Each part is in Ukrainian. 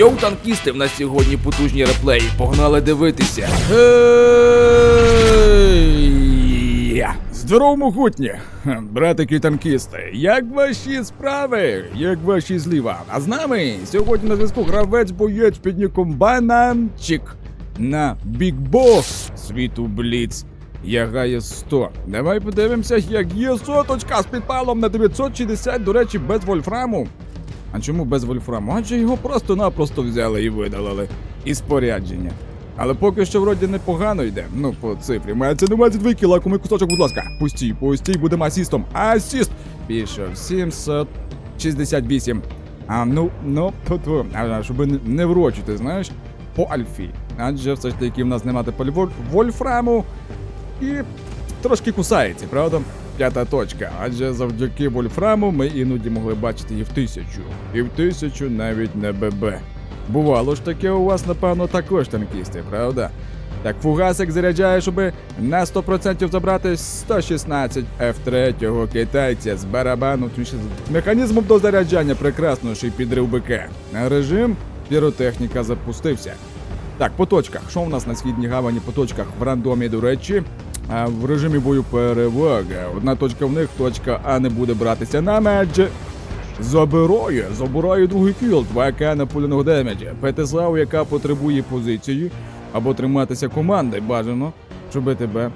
Йоу, танкісти, в нас сьогодні потужні реплеї. Погнали дивитися. Здорово, могутні! Братики танкісти, як ваші справи? Як ваші зліва? А з нами сьогодні на зв'язку гравець боєць під ніком Бананчик на Boss світу Бліц. Ягає 100. Давай подивимося, як є соточка з підпалом на 960, до речі, без вольфраму. А чому без вольфраму? Адже його просто-напросто взяли і видалили із спорядження. Але поки що вроді непогано йде. Ну, по цифрі. Мається на увазі 2 кіла, кому кусочок, будь ласка. Пустій, пустій, будемо асістом. Асіст! Пішов 768. А ну, ну. А, щоб не, врочити, знаєш, по альфі. Адже все ж таки в нас немає тепер воль- вольфраму. І трошки кусається, правда? П'ята точка. Адже завдяки вольфраму ми іноді могли бачити і в тисячу, і в тисячу навіть не ББ. Бувало ж таке у вас, напевно, також танкісти, правда? Так фугасик заряджає, щоб на 100% забрати 116 F3 китайця з барабану, з механізмом до заряджання прекрасніший підрив БК. Режим піротехніка запустився. Так, по точках. Що у нас на східній гавані по точках в рандомі, до речі? А в режимі бою перевага. Одна точка в них, точка А не буде братися на меджі. Забирає, забирає другий кіл, 2К напуленого демеджа. ПТСАУ, яка потребує позиції, або триматися команди бажано, щоб тебе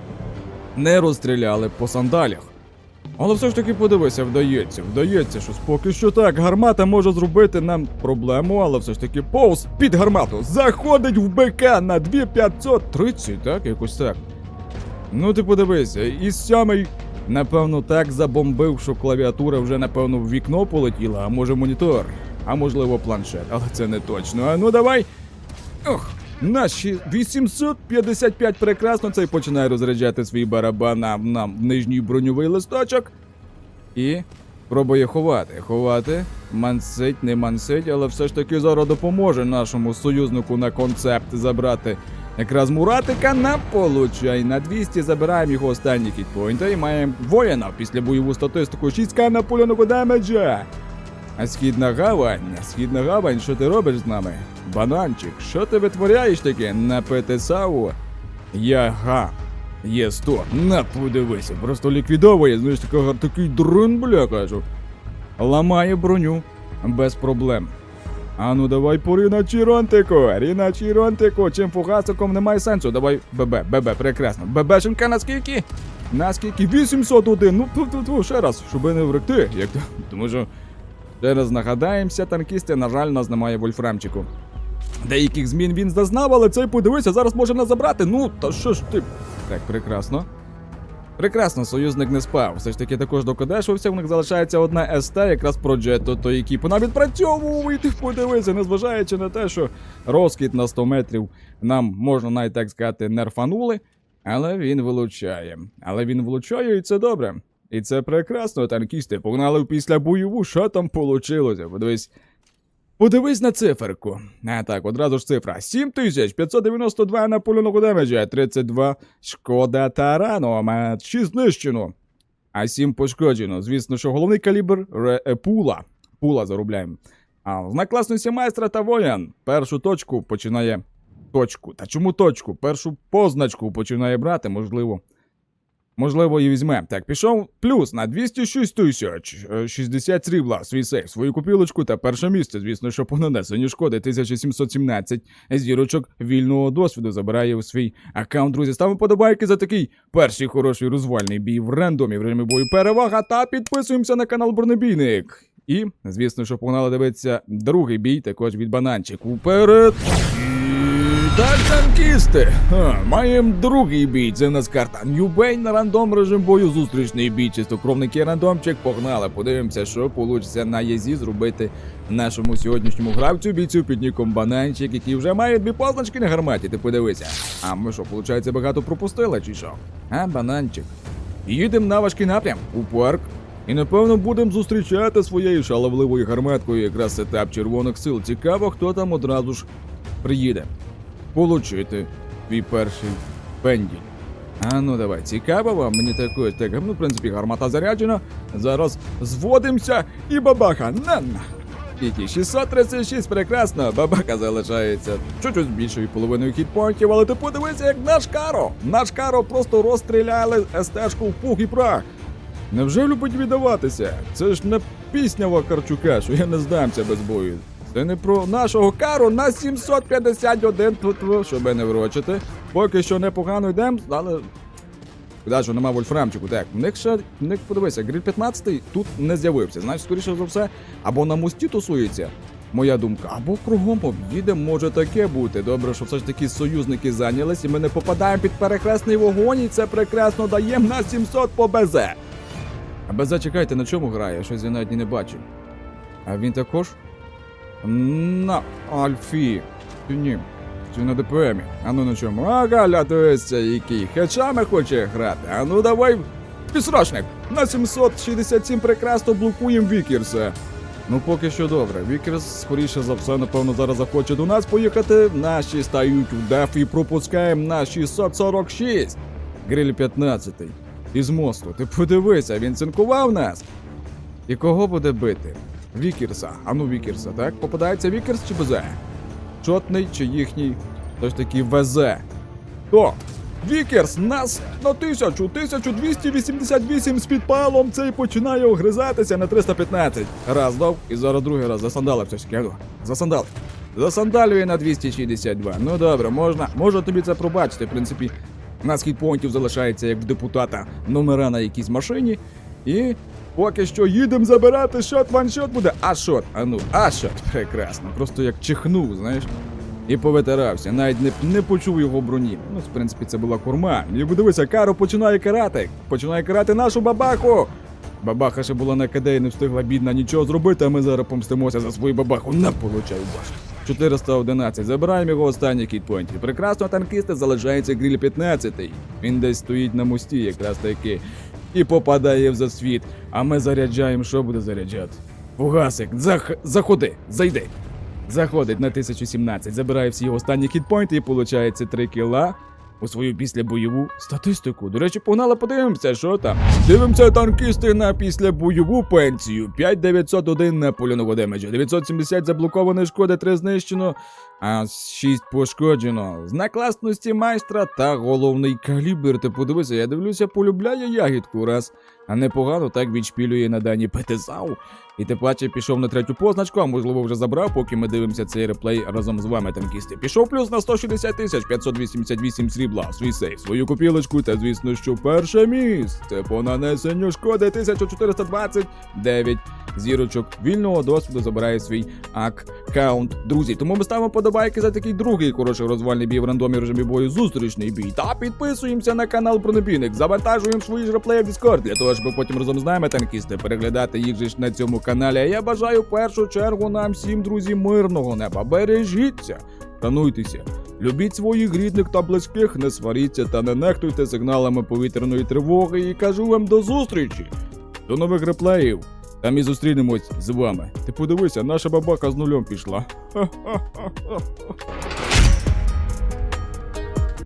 не розстріляли по сандалях. Але все ж таки подивися, вдається, вдається, що поки що так, гармата може зробити нам проблему, але все ж таки повз під гармату заходить в БК на 2530, так, якось так. Ну ти подивися, і сьомий, напевно, так забомбив, що клавіатура вже, напевно, в вікно полетіла, а може монітор, а можливо планшет, але це не точно. А ну давай. Ох, наші 855 прекрасно цей починає розряджати свій барабан нам в нижній броньовий листочок. І пробує ховати. Ховати, мансить, не мансить, але все ж таки зараз допоможе нашому союзнику на концепт забрати якраз Муратика на получай. На 200 забираємо його останні хітпойнти і маємо воїна після бойову статистику 6к напуляного демеджа. А східна гавань, східна гавань, що ти робиш з нами? Бананчик, що ти витворяєш таке на ПТСАУ? Яга. Є 100. На подивися, просто ліквідовує, знаєш, такий дрон, бля, кажу. Ламає броню без проблем. А ну давай по Ріначіронтику, Ріначіронтику, чим фугасиком немає сенсу. Давай ББ, ББ, прекрасно. ББшенка наскільки? Наскільки? 801. Ну, ту, ту, ту, ще раз, щоб не вректи. Як то? Тому що Ще нагадаємося, танкісти, на жаль, нас немає вольфрамчику. Деяких змін він зазнав, але цей подивися, зараз може нас забрати. Ну, та що ж ти. Так, прекрасно. Прекрасно, союзник не спав. Все ж таки також докодешився, у них залишається одна СТ, якраз про Джетто, то який вона відпрацьовує, ти подивися, незважаючи на те, що розкіт на 100 метрів нам можна навіть так сказати нерфанули, але він вилучає. Але він влучає, і це добре. І це прекрасно, танкісти. Погнали після бойову, що там получилося. Подивись. Подивись на циферку. А так, одразу ж цифра. 7592 напуленого демеджа, 32 шкода тарану, а 6 знищено. А 7 пошкоджено. Звісно, що головний калібр ре, е, пула. Пула заробляємо. А знак класності майстра та воян. Першу точку починає. Точку. Та чому точку? Першу позначку починає брати, можливо. Можливо, і візьме. Так, пішов плюс на 206 тисяч, е, 60 срібла, свій сейф, свою купілочку та перше місце, звісно, що по нанесенню шкоди 1717 зірочок вільного досвіду забирає у свій аккаунт. Друзі, ставимо подобайки за такий перший хороший розвальний бій в рандомі в режимі бою перевага та підписуємося на канал Бронебійник. І, звісно, що погнали дивитися другий бій, також від бананчик. Уперед! Так, танкісти! Маємо другий бій. Це нас карта Ньюбей на рандом режим бою. Зустрічний бій. Чистокровники рандомчик. Погнали. Подивимося, що вийде на єзі зробити нашому сьогоднішньому гравцю бійцю під ніком Бананчик, який вже має дві позначки на гарматі. Ти подивися. А ми що, виходить, багато пропустили, чи що? А, бананчик. Їдемо на важкий напрям у парк. І напевно будемо зустрічати своєю шаловливою гарматкою якраз етап червоних сил. Цікаво, хто там одразу ж приїде. Получити твій перший пенділь. А ну давай, цікаво вам, мені також. Так, ну, в принципі, гармата заряджена. Зараз зводимося і бабаха. На, на. Скільки? 636, прекрасно. Бабака залишається чуть-чуть більшою половиною хітпоінтів, але ти подивися, як наш Каро. Наш Каро просто розстріляли СТ-шку в пух і прах. Невже любить віддаватися? Це ж не пісня Вакарчука, що я не здамся без бою. Це не про нашого кару на 751 тут, щоб не врочити. Поки що непогано йдемо, але. Куди ж нема вольфрамчику? Так, в них ще в них подивися, гриль 15 тут не з'явився. Значить, скоріше за все, або на мості тусується. Моя думка, або кругом об'їде, може таке бути. Добре, що все ж таки союзники зайнялись, і ми не попадаємо під перехресний вогонь, і це прекрасно даємо на 700 по БЗ. А БЗ, чекайте, на чому грає? Щось я навіть не бачив. А він також? На Альфі. Ні? Чи на ДПМі? А ну на чому? Ага, лятується, який хечами хоче грати. А ну давай, підсрочник! На 767 прекрасно блокуємо Вікерса. Ну поки що добре. Вікерс, скоріше за все, напевно, зараз захоче до нас поїхати. Наші стають у деф і пропускаємо на 646. Гриль 15. Із мосту. Ти подивися, він цинкував нас. І кого буде бити? Вікерса. А ну Вікерса, так? Попадається Вікерс чи БЗ? Чотний чи їхній? Тож таки ВЗ. Хто? Вікерс нас на 1000, 1288 з підпалом цей починає огризатися на 315. Раз дав і зараз другий раз засандалився ж кеду. Засандалив. Засандалює на 262. Ну добре, можна, можна тобі це пробачити. В принципі, у нас хітпоінтів залишається як в депутата номера на якійсь машині. І поки що їдемо забирати шот, ваншот буде. А шот, а ну, а шот. Прекрасно. Просто як чихнув, знаєш. І повитирався, навіть не, не почув його броні. Ну, в принципі, це була курма. І подивися, Каро починає карати. Починає карати нашу бабаху. Бабаха ще була на КД і не встигла бідна нічого зробити, а ми зараз помстимося за свою бабаху. На получаю баш. 411. Забираємо його останній кітпойнті. Прекрасно танкісти залишається гриль 15. Він десь стоїть на мості, якраз таки. І попадає в засвіт. А ми заряджаємо, що буде заряджати? Фугасик, зах... заходи, зайди. Заходить на 1017, забирає всі його останні хітпойнти і получається 3 кіла у свою післябойову статистику. До речі, погнали, подивимося, що там. Дивимося танкісти на післябойову пенсію. 5901 на польоного демеджа, 970 заблокованої шкоди, 3 знищено, а 6 пошкоджено. Знак класності майстра та головний калібр. Ти подивися, я дивлюся, полюбляє ягідку раз. А непогано так відшпілює на дані ПТЗАУ. І ти бачиш, пішов на третю позначку, а можливо вже забрав, поки ми дивимося цей реплей разом з вами, танкісти. Пішов плюс на 160 тисяч 588 срібла свій сейф, свою копілочку, та звісно, що перше місце по нанесенню шкоди 1429 зірочок вільного досвіду забирає свій аккаунт. Друзі, тому ми ставимо подобайки за такий другий хороший розвальний бій в рандомі режимі бою зустрічний бій. Та підписуємося на канал Бронебійник, завантажуємо свої ж реплеї в Discord, для того, щоб потім разом з нами танкісти переглядати їх же ж на цьому каналі. А я бажаю в першу чергу нам всім, друзі, мирного неба. Бережіться, шануйтеся. Любіть своїх рідних та близьких, не сваріться та не нехтуйте сигналами повітряної тривоги. І кажу вам до зустрічі! До нових реплеїв! Там і зустрінемось з вами. Ти подивися, наша бабака з нульом пішла. Ха-ха-ха-ха.